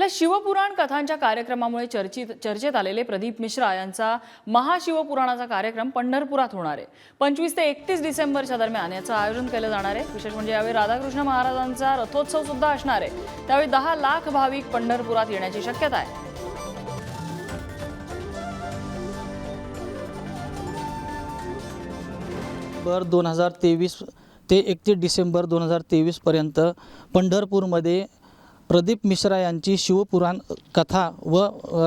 आपल्या शिवपुराण कथांच्या कार्यक्रमामुळे चर्चित चर्चेत आलेले प्रदीप मिश्रा यांचा महाशिवपुराणाचा कार्यक्रम पंढरपुरात होणार आहे. पंचवीस ते एकतीस डिसेंबरच्या दरम्यान याचं आयोजन केलं जाणार आहे. विशेष म्हणजे यावेळी राधाकृष्ण महाराजांचा रथोत्सव सुद्धा असणार आहे. त्यावेळी दहा लाख भाविक पंढरपुरात येण्याची शक्यता आहे. बर दोन हजार तेवीस ते एकतीस डिसेंबर दोन हजार तेवीसपर्यंत पंढरपूरमध्ये प्रदीप मिश्रा यांची शिवपुराण कथा व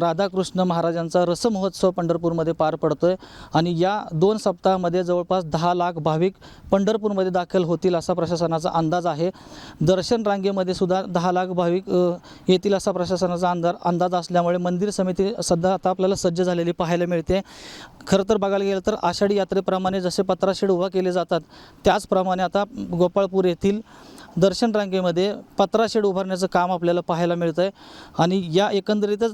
राधाकृष्ण महाराजांचा रसमहोत्सव पंढरपूरमध्ये पार पडतो आहे आणि या दोन सप्ताहामध्ये जवळपास दहा लाख भाविक पंढरपूरमध्ये दाखल होतील असा प्रशासनाचा अंदाज आहे. दर्शन रांगेमध्ये सुद्धा दहा लाख भाविक येतील असा प्रशासनाचा अंदाज अंदाज असल्यामुळे मंदिर समिती सध्या आता आपल्याला सज्ज झालेली पाहायला मिळते. खरं तर बघायला गेलं तर आषाढी यात्रेप्रमाणे जसे पत्राशेड उभा केले जातात त्याचप्रमाणे आता गोपाळपूर येथील दर्शन रांगेमध्ये पत्रा शेड उभारण्याचं काम आपल्याला पाहायला मिळतं आहे आणि या एकंदरीतच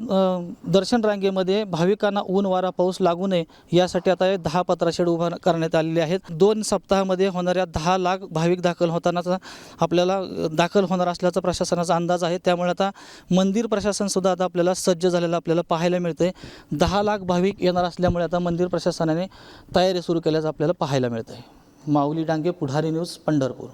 दर्शन रांगेमध्ये भाविकांना ऊन वारा पाऊस लागू नये यासाठी आता हे दहा पत्राशेड उभा करण्यात आलेले आहेत. दोन सप्ताहामध्ये होणाऱ्या दहा लाख भाविक दाखल होतानाचा आपल्याला दाखल होणार असल्याचा प्रशासनाचा अंदाज आहे. त्यामुळे आता मंदिर प्रशासनसुद्धा आता आपल्याला सज्ज झालेलं आपल्याला पाहायला मिळतं आहे दहा लाख भाविक येणार असल्यामुळे आता मंदिर प्रशासनाने तयारी सुरू केल्याचं आपल्याला पाहायला मिळतं आहे माऊली डांगे पुढारी न्यूज पंढरपूर.